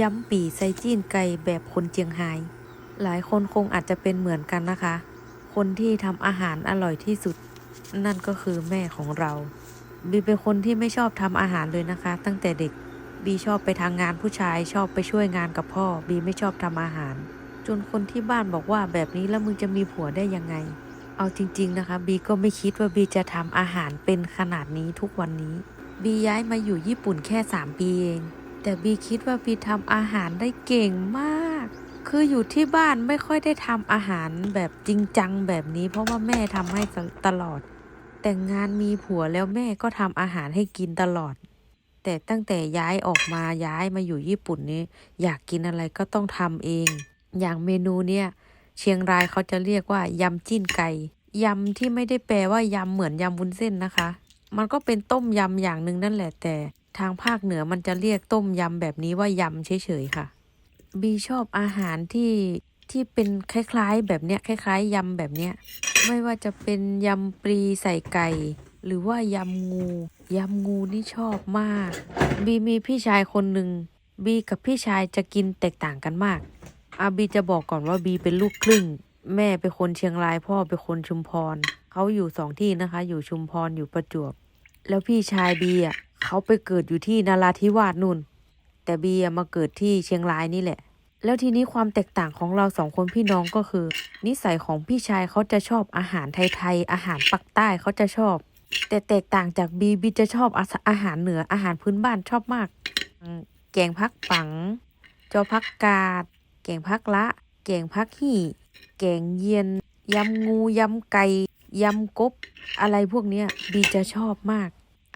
ยำปีไซจีนไก่แบบคนเจียงไฮ้หลายคนคงอาจจะเป็นเหมือนกันนะคะ คนที่ทำอาหารอร่อยที่สุด นั่นก็คือแม่ของเรา บีเป็นคนที่ไม่ชอบทำอาหารเลยนะคะ ตั้งแต่เด็ก บีชอบไปทางงานผู้ชาย ชอบไปช่วยงานกับพ่อ บีไม่ชอบทำอาหาร จนคนที่บ้านบอกว่าแบบนี้แล้วมึงจะมีผัวได้ยังไง เอาจริง ๆนะคะ บีก็ไม่คิดว่าบีจะทำอาหารเป็นขนาดนี้ทุกวันนี้ บีย้ายมาอยู่ญี่ปุ่นแค่ 3 ปีเอง แต่บีคิดว่าบีทำอาหารได้เก่งมาก คืออยู่ที่บ้านไม่ค่อยได้ทำอาหารแบบจริงจังแบบนี้ เพราะว่าแม่ทำให้ตลอด แต่งงานมีผัวแล้วแม่ก็ทำอาหารให้กินตลอด แต่ตั้งแต่ย้ายออกมาย้ายมาอยู่ญี่ปุ่นนี้ อยากกินอะไรก็ต้องทำเอง อย่างเมนูเนี่ยเชียงรายเขาจะเรียกว่ายำจิ้นไก่ยำที่ไม่ได้แปลว่ายำเหมือนยำวุ้นเส้นนะคะ มันก็เป็นต้มยำอย่างหนึ่งนั่นแหละแต่ ทางภาคเหนือมันจะเรียกต้มยำแบบนี้ว่ายำเฉยๆค่ะ บีชอบอาหารที่ที่เป็นคล้ายๆ แบบเนี้ยคล้ายๆยำแบบเนี้ยไม่ว่าจะเป็นยำปลีใส่ไก่ หรือว่ายำงูยำงูนี่ชอบมาก บีมีพี่ชายคนหนึ่งบีกับพี่ชายจะกินแตกต่างกันมากอาบีจะบอกก่อนว่าบีเป็นลูกครึ่ง แม่เป็นคนเชียงรายพ่อเป็นคนชุมพรเขาอยู่สองที่นะคะ อยู่ชุมพรอยู่ประจวบ แล้วพี่ชายบีอะ เขาไปเกิดอยู่ที่นาราธิวาสนู่น แต่บีมาเกิดที่เชียงรายนี่แหละ แล้วทีนี้ความแตกต่างของเราสองคนพี่น้องก็คือ นิสัยของพี่ชายเขาจะชอบอาหารไทยๆอาหารปักใต้เขาจะชอบ แต่แตกต่างจากบีบีจะชอบอาหารเหนืออาหารพื้นบ้านชอบมาก แกงพักปัง จอพักกาด แกงพักละ แกงพักหี่ แกงเยียนยำงูยำไก่ยำกบ อะไรพวกเนี้ยบีจะชอบมาก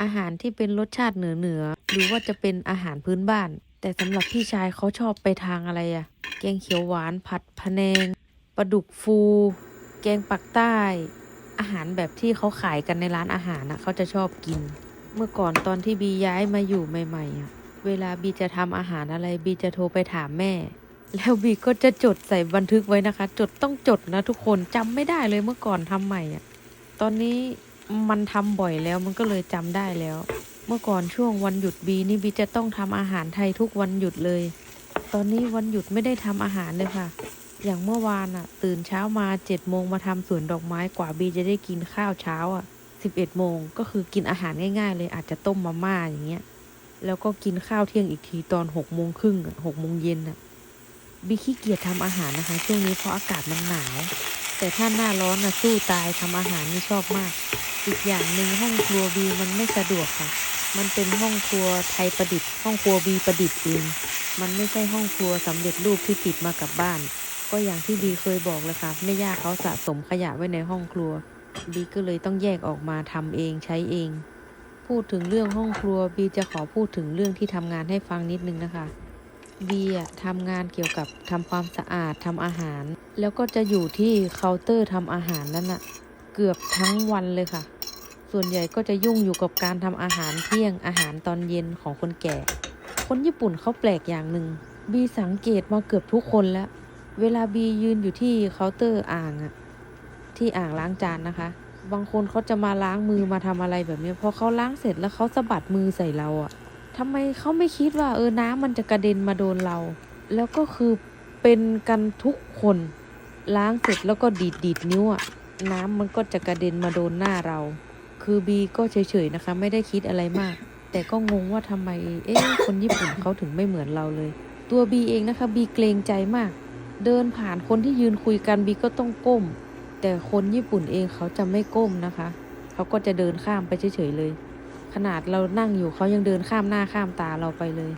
อาหารที่เป็นรสชาติเหนือเหนือหรือว่าจะเป็นอาหารพื้นบ้าน แต่สำหรับพี่ชายเขาชอบไปทางอะไรอะแกงเขียวหวานผัดพะแนงปลาดุกฟู แกงปักใต้ อาหารแบบที่เขาขายกันในร้านอาหารนะเขาจะชอบกิน เมื่อก่อนตอนที่บีย้ายมาอยู่ใหม่ๆอะเวลาบีจะทำอาหารอะไรบีจะโทรไปถามแม่ แล้วบีก็จะจดใส่บันทึกไว้นะคะ จดต้องจดนะทุกคนจำไม่ได้เลยเมื่อก่อนทำใหม่อะตอนนี้ มันทำบ่อยแล้วมันก็เลยจำได้แล้ว เมื่อก่อนช่วงวันหยุดบีนี่บีจะต้องทำอาหารไทยทุกวันหยุดเลย ตอนนี้วันหยุดไม่ได้ทำอาหารเลยค่ะ อย่างเมื่อวานอะตื่นเช้ามาเจ็ดโมงมาทำสวนดอกไม้กว่าบีจะได้กินข้าวเช้าอะสิบเอ็ดโมงก็คือกินอาหารง่ายๆ เลยอาจจะต้มมาม่าอย่างเงี้ยแล้วก็กินข้าวเที่ยงอีกทีตอนหกโมงครึ่งหกโมงเย็นอะบีขี้เกียจทำอาหารนะคะช่วงนี้เพราะอากาศมันหนาวแต่ถ้าหน้าร้อนนะสู้ตายทำอาหารนี่ชอบมาก อีกอย่างหนึ่งห้องครัวบีมันไม่สะดวกค่ะ มันเป็นห้องครัวไทยประดิษฐ์ ห้องครัวบีประดิษฐ์เอง มันไม่ใช่ห้องครัวสำเร็จรูปที่ติดมากับบ้าน ก็อย่างที่บีเคยบอกเลยค่ะแม่ย่าเขาสะสมขยะไว้ในห้องครัว บีก็เลยต้องแยกออกมาทำเองใช้เอง พูดถึงเรื่องห้องครัวบีจะขอพูดถึงเรื่องที่ทำงานให้ฟังนิดนึงนะคะบีอะทำงานเกี่ยวกับทำความสะอาดทำอาหาร แล้วก็จะอยู่ที่เคาน์เตอร์ทำอาหารนั่นน่ะ กือบทั้งวันเลยค่ะ ส่วนใหญ่ก็จะยุ่งอยู่กับการทำอาหารเที่ยงอาหารตอนเย็นของคนแก่ คนญี่ปุ่นเขาแปลกอย่างหนึ่ง บีสังเกตมาเกือบทุกคนแล้ว เวลาบียืนอยู่ที่เคาน์เตอร์อ่างอะที่อ่างล้างจานนะคะ บางคนเขาจะมาล้างมือมาทำอะไรแบบนี้พอเขาล้างเสร็จแล้วเขาสะบัดมือใส่เราอะทำไมเขาไม่คิดว่าเออน้ำมันจะกระเด็นมาโดนเรา แล้วก็คือเป็นกันทุกคนล้างเสร็จแล้วก็ดีดดีดนิ้วอะ น้ำมันก็จะกระเด็นมาโดนหน้าเรา คือบีก็เฉยๆนะคะ ไม่ได้คิดอะไรมาก แต่ก็งงว่าทำไม เอ๊ะคนญี่ปุ่นเขาถึงไม่เหมือนเราเลย ตัวบีเองนะคะบีเกรงใจมาก เดินผ่านคนที่ยืนคุยกันบีก็ต้องก้ม แต่คนญี่ปุ่นเองเขาจะไม่ก้มนะคะ เขาก็จะเดินข้ามไปเฉยๆเลย ขนาดเรานั่งอยู่เขายังเดินข้ามหน้าข้ามตาเราไปเลย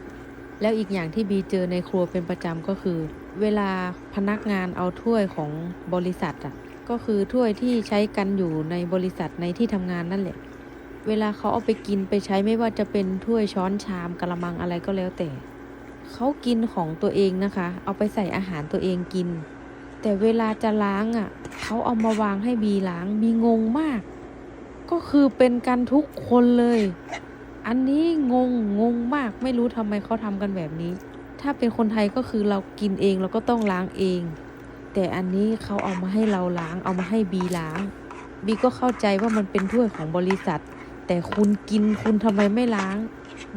แล้วอีกอย่างที่บีเจอในครัวเป็นประจำก็คือ เวลาพนักงานเอาถ้วยของบริษัทอะ ก็คือถ้วยที่ใช้กันอยู่ในบริษัทในที่ทำงานนั่นแหละ เวลาเขาเอาไปกินไปใช้ไม่ว่าจะเป็นถ้วยช้อนชามกระมังอะไรก็แล้วแต่ เขากินของตัวเองนะคะ เอาไปใส่อาหารตัวเองกิน แต่เวลาจะล้างอะเขาเอามาวางให้บีล้างบีงงมาก ก็คือเป็นกันทุกคนเลย อันนี้งงงงมากไม่รู้ทำไมเขาทำกันแบบนี้ ถ้าเป็นคนไทยก็คือเรากินเองเราก็ต้องล้างเอง แต่อันนี้เขาเอามาให้เราล้าง เอามาให้บีล้าง บีก็เข้าใจว่ามันเป็นถ้วยของบริษัท แต่คุณกินคุณทำไมไม่ล้าง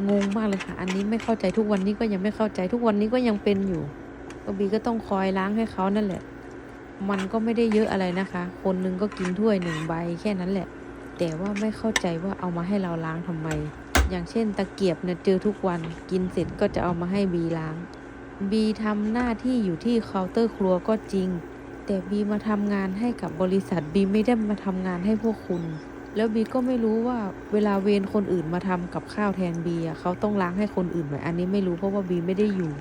งงมากเลยค่ะ อันนี้ไม่เข้าใจทุกวันนี้ก็ยังไม่เข้าใจทุกวันนี้ก็ยังเป็นอยู่ก็บีก็ต้องคอยล้างให้เขานั่นแหละ มันก็ไม่ได้เยอะอะไรนะคะ คนนึงก็กินถ้วยหนึ่งใบแค่นั้นแหละ แต่ว่าไม่เข้าใจว่าเอามาให้เราล้างทำไม อย่างเช่นตะเกียบเนี่ยเจอทุกวัน กินเสร็จก็จะเอามาให้บีล้าง บีทำหน้าที่อยู่ที่เคาน์เตอร์ครัวก็จริง แต่บีมาทำงานให้กับบริษัทบีไม่ได้มาทำงานให้พวกคุณ แล้วบีก็ไม่รู้ว่าเวลาเวรคนอื่นมาทำกับข้าวแทนบีอะเขาต้องล้างให้คนอื่นไหมอันนี้ไม่รู้เพราะว่าบีไม่ได้อยู่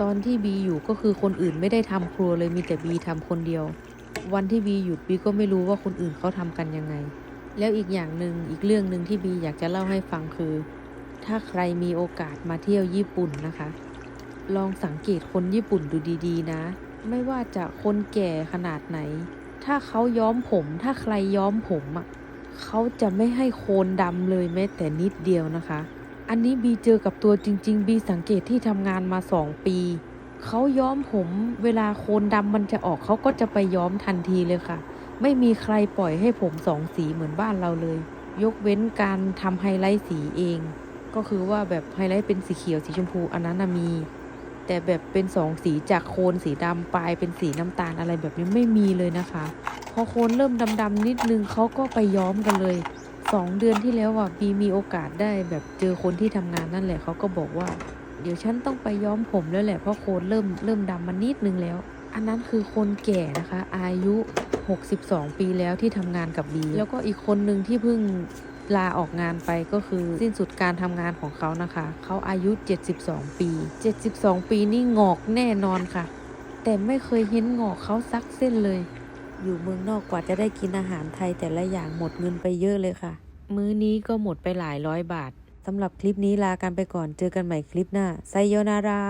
ตอนที่บีอยู่ก็คือคนอื่นไม่ได้ทำครัวเลยมีแต่บีทำคนเดียว วันที่บีหยุดบีก็ไม่รู้ว่าคนอื่นเขาทำกันยังไง แล้วอีกอย่างหนึ่งอีกเรื่องหนึ่งที่บีอยากจะเล่าให้ฟังคือ ถ้าใครมีโอกาสมาเที่ยวญี่ปุ่นนะคะ ลองสังเกตคนญี่ปุ่นดูดีๆ นะ ไม่ว่าจะคนแก่ขนาดไหน ถ้าเขาย้อมผม ถ้าใครย้อมผมอะเขาจะไม่ให้โคนดำเลยแม้แต่นิดเดียวนะคะ อันนี้บีเจอกับตัวจริง ๆ บีสังเกตที่ทำงานมาสองปี เขาย้อมผม เวลาโคนดำมันจะออกเขาก็จะไปย้อมทันทีเลยค่ะ ไม่มีใครปล่อยให้ผมสองสีเหมือนบ้านเราเลย ยกเว้นการทำไฮไลท์สีเอง ก็คือว่าแบบไฮไลท์เป็นสีเขียวสีชมพูอันนั้นมี แต่แบบเป็นสองสีจากโคนสีดำปลายเป็นสีน้ำตาลอะไรแบบนี้ไม่มีเลยนะคะ พอโคนเริ่มดำๆนิดนึงเขาก็ไปย้อมกันเลยสองเดือนที่แล้วอะบีมีโอกาสได้แบบเจอคนที่ทำงานนั่นแหละเขาก็บอกว่า เดี๋ยวฉันต้องไปย้อมผมแล้วแหละเพราะโคนเริ่มเริ่มดำมานิดนึงแล้ว อันนั้นคือคนแก่นะคะ อายุ 62 ปีแล้วที่ทำงานกับบีแล้วก็อีกคนหนึ่งที่เพิ่ง ลาออกงานไปก็คือสิ้นสุดการทำงานของเขานะคะ เขาอายุ 72 ปี 72 ปีนี่งอกแน่นอนค่ะ แต่ไม่เคยเห็นงอกเขาสักเส้นเลย อยู่เมืองนอกกว่าจะได้กินอาหารไทยแต่ละอย่างหมดเงินไปเยอะเลยค่ะ มื้อนี้ก็หมดไปหลายร้อยบาทสำหรับคลิปนี้ลากันไปก่อนเจอกันใหม่คลิปหน้าไซโยนารา